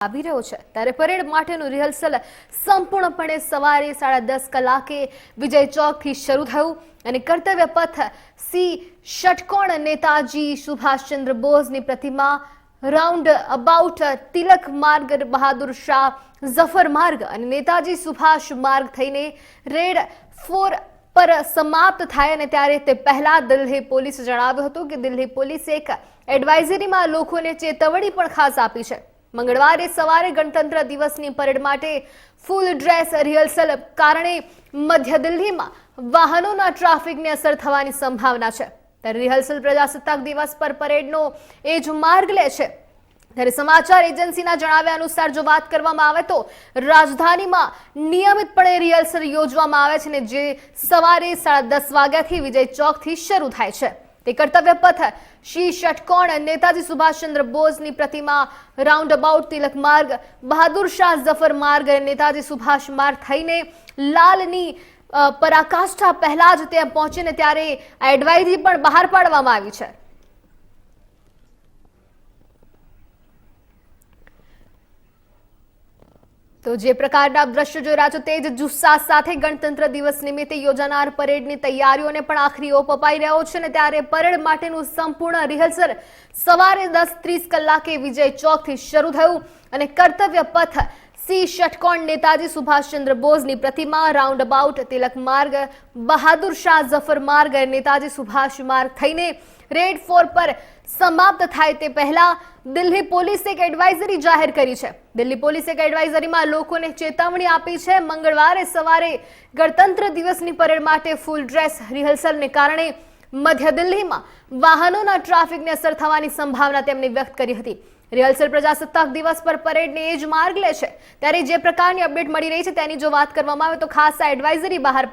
આવી રહ્યો છે. ત્યારે પરેડ માટેનું રિહર્સલ સંપૂર્ણપણે સવારે સાડા દસ કલાકે વિજય ચોકથી શરૂ થયું. અને કર્તવ્ય પથ સી ષટકોણ નેતાજી સુભાષચંદ્ર બોઝની પ્રતિમા, રાઉન્ડ અબાઉટ તિલક માર્ગ, બહાદુર શાહ, ઝફર માર્ગ અને નેતાજી સુભાષ માર્ગ થઈને રેડ ફોર પર સમાપ્ત થાય અને ત્યારે તે પહેલા દિલ્હી પોલીસે જણાવ્યું હતું કે દિલ્હી પોલીસે એક એડવાઇઝરીમાં લોકોને ચેતવણી પણ ખાસ આપી છે. મંગળવારે સવારે ગણતંત્ર દિવસની પરેડ માટે ફૂલ ડ્રેસ રિહર્સલ કારણે મધ્ય દિલ્હીમાં વાહનોના ટ્રાફિકને અસર થવાની સંભાવના છે. ત્યારે રિહર્સલ પ્રજાસત્તાક દિવસ પર પરેડનો એ જ માર્ગ લે છે. ત્યારે સમાચાર એજન્સીના જણાવ્યા અનુસાર જો વાત કરવામાં આવે તો રાજધાનીમાં નિયમિતપણે રિહર્સલ યોજવામાં આવે છે ને જે સવારે સાડા દસ વાગ્યાથી વિજય ચોકથી શરૂ થાય છે. તે કર્તવ્ય પથ શ્રી ષટકોણ નેતાજી સુભાષચંદ્ર બોઝની પ્રતિમા રાઉન્ડ અબાઉટ તિલક માર્ગ, બહાદુર શાહ ઝફર માર્ગ અને નેતાજી સુભાષ માર્ગ થઈને લાલની પરાકાષ્ઠા પહેલા જ ત્યાં પહોંચીને ત્યારે આ એડવાઇઝરી પણ બહાર પાડવામાં આવી છે. તો જે પ્રકારના દ્રશ્યો જોઈ રહ્યા છો તે જ જુસ્સા સાથે ગણતંત્ર દિવસ નિમિત્તે યોજાનાર પરેડની તૈયારીઓને પણ આખરી ઓપ અપાઈ રહ્યો છે ને ત્યારે પરેડ માટેનું સંપૂર્ણ રિહર્સલ સવારે દસ ત્રીસ કલાકે વિજય ચોકથી શરૂ થયું અને કર્તવ્ય પથ સી ષટકોણ નેતાજી સુભાષચંદ્ર બોઝની પ્રતિમા રાઉન્ડ અબાઉટ તિલક માર્ગ બહાદુર શાહ ઝફર માર્ગ નેતાજી સુભાષ માર્ગ થઈને રેડ ફોર પર સમાપ્ત થાય તે પહેલા દિલ્હી પોલીસે એક એડવાઇઝરી જાહેર કરી છે દિલ્હી પોલીસે એક એડવાઇઝરીમાં લોકોને ચેતવણી આપી છે મંગળવારે સવારે ગણતંત્ર દિવસની પરેડ માટે ફૂલ ડ્રેસ રિહર્સલને કારણે મધ્ય દિલ્હીમાં વાહનોના ટ્રાફિકને અસર થવાની સંભાવના તેમણે વ્યક્ત કરી હતી। રિહર્સલ પ્રજાસત્તાક દિવસ પર પરેડને એ જ માર્ગ લે છે. ત્યારે જે પ્રકારની અપડેટ મળી રહી છે તેની જો વાત કરવામાં આવે તો ખાસ એડવાઇઝરી બહાર